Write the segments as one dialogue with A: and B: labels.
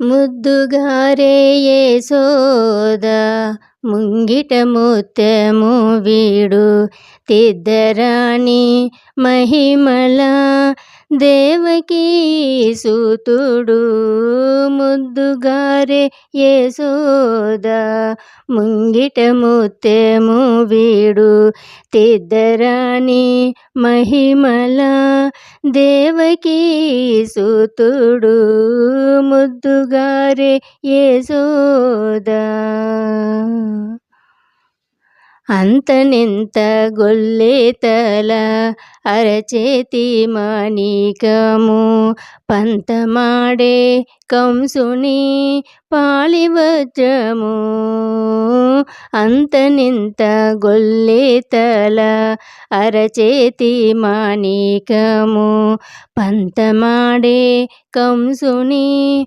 A: ముద్దుగారే సోద ముంగిట ముత్యము వీడు తిద్దరాణి మహిమల దేవకీ సూతుడు ముద్దుగారే యశోద ముంగిట ముత్యము వీడు తిద్దరాణి మహిమల దేవకీ సూతుడు ముద్దుగారే యశోద. అంతనెంత గొల్లేతల అరచేతి మాణికము. పంతమాడే కంసుని పాలివజ్రము. అంతనింత గొల్లేతల అరచేతి మాణికము. పంతమాడే కంసుని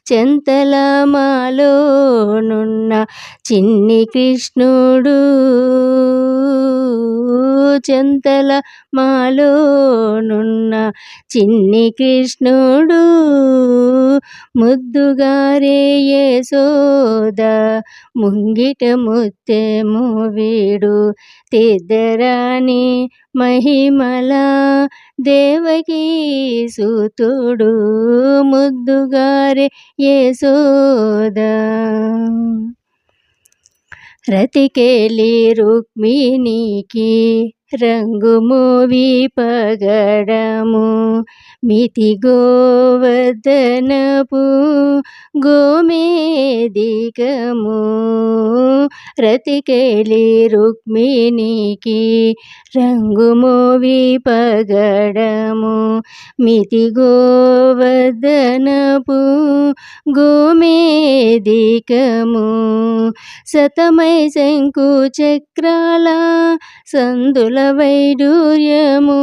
A: చెంతలమాలోనున్న చిన్ని కృష్ణుడు. చెంతల మాలోనున్న చిన్ని కృష్ణుడు. ముద్దుగారే సోద ముంగిట ముత్తెము వీడు. తిద్దరాని మహిమల దేవకీ సూతుడు. ముద్దుగారే యశోద రతికేలి రుక్మిణికి రంగు మోవి పగడము మితి గోవర్ధనపు గోమేదికము రతికెళి రుక్మిణికి రంగు మోవి పగడము మితి గోవర్ధనపు గోమేదికము సతమై శంకు చక్రాల సందుల వైడూర్యము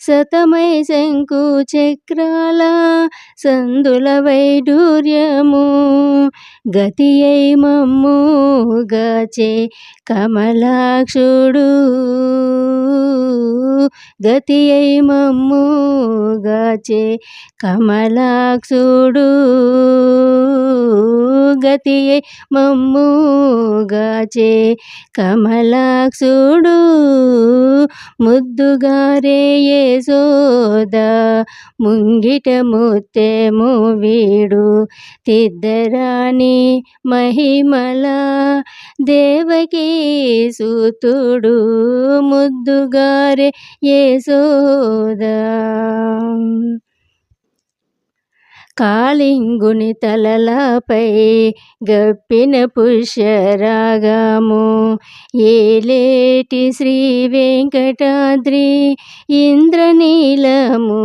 A: సతమై శంకు చక్రాల సందుల వైడూర్యము. గతి అయి మమ్ము గచే కమలాక్షుడు. గతి అయి మమ్ము గచే కమలాక్షుడు. గతి అయి మమ్ము గాచే కమలాక్షుడు. ముద్దుగారే యశోద ముంగిట ముత్తేము వీడు తిద్దరాని మహిమల దేవకీ సూతుడు ముద్దుగారే యశోద కాళింగుని తలలపై గప్పిన పుష్యరాగము. ఏలేటి శ్రీ వెంకటాద్రి ఇంద్రనీలము.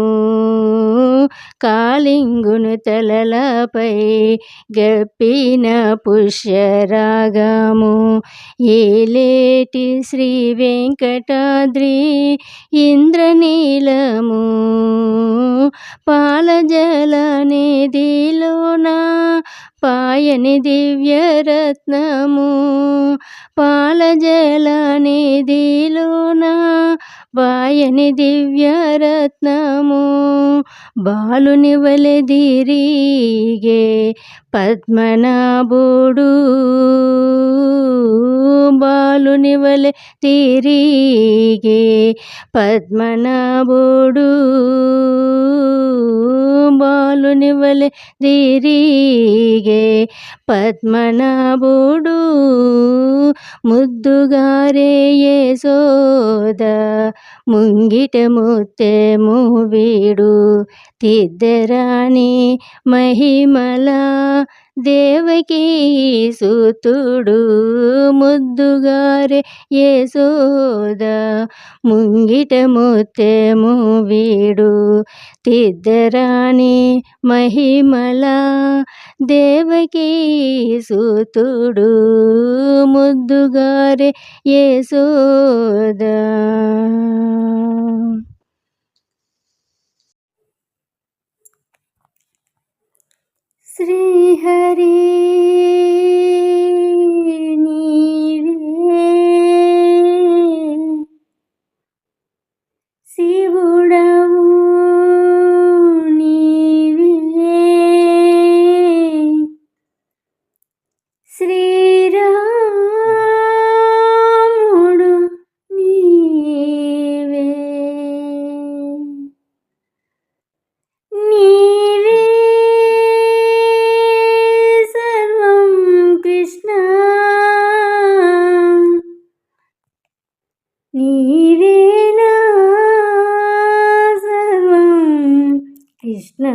A: కాళింగుని తలలపై గప్పిన పుష్యరాగము. ఏలేటి శ్రీ వెంకటాద్రి ఇంద్రనీలము. పాలజలని నిధిలోన పాయని దివ్యరత్నము పాలజల దీలోనా వాయని దివ్యరత్నము బాలుని వలెదిరిగే పద్మనాభుడు. బాలుని వలె తిరిగే పద్మనాభుడు. బాలుని వలె తిరిగే పద్మనాభుడు. ముద్దుగారేయేసోద ముంగిట ముత్తెము వీడు తిద్దరాని మహిమలా దేవకీ సుతుడు ముద్దుగారే యశోద ముంగిట ముత్తెము వీడు తిద్దరాణి మహిమల దేవకీ సుతుడు ముద్దుగారే యశోద श्रीहरि वे शिव श्री కృష్ణ.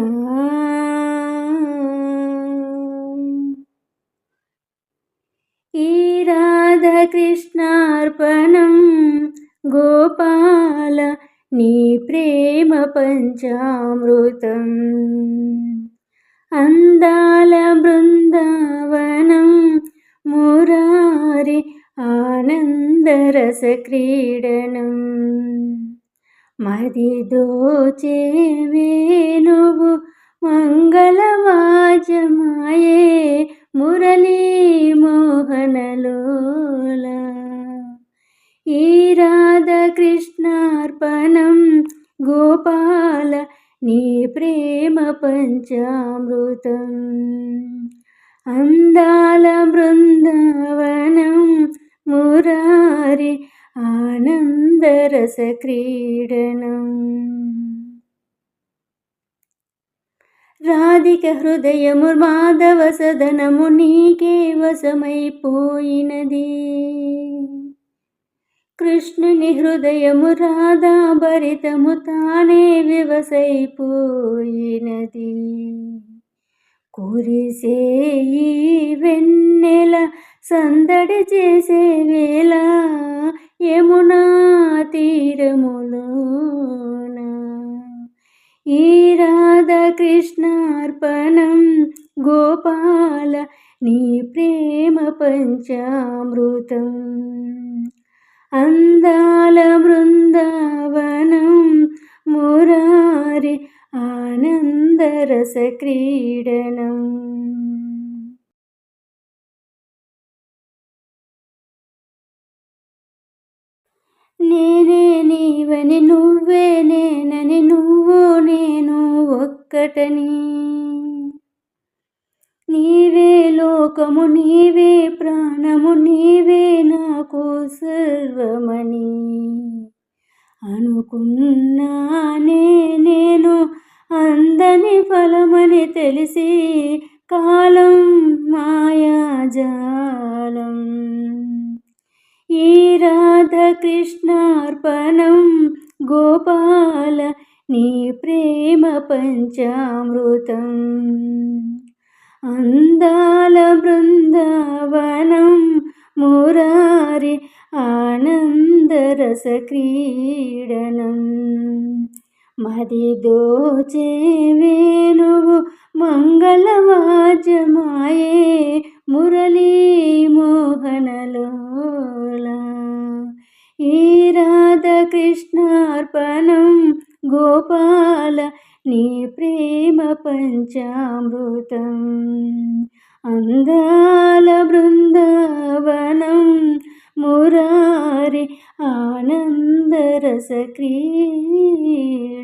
A: ఈ రాధకృష్ణార్పణం గోపాల నీ ప్రేమ పంచామృతం. అందాల బృందావనం మురారి ఆనందరస క్రీడనం మది దోచేవే నువ్వు మంగళవాజమాయే మురళీ మోహనలోల. ఈ రాధకృష్ణార్పణం గోపాల నీ ప్రేమ పంచామృతం. అందాల బృందావనం మురారి ఆనందరస క్రీడనం రాధిక హృదయము మాధవ సదనము నీకే వశమైపోయినది. కృష్ణుని హృదయము రాధాభరితము తానే వివసైపోయినది కురిసే ఈ వెన్నెల సందడి చేసే వేళ యమునా తీరములోన. ఈ రాధకృష్ణార్పణం గోపాల నీ ప్రేమ పంచామృతం. అందాల బృందావనం మురారి ఆనందరస క్రీడనం నేనే నీవని నువ్వే నేనని నువ్వు నేను ఒక్కటని. నీవే లోకము నీవే ప్రాణము నీవే నాకు సర్వమని అనుకున్నానే పంచామృతం. అందాల బృందావనం మురారి ఆనందరస క్రీడనం మది దోచే వేణువు మంగళవాజమాయే మురళీ మోహనలోల. ఈ రాధకృష్ణార్పణం గోపాల నీ ప్రేమ పంచామృతం. అందాల బృందావనం మురారి ఆనందరస క్రీడనం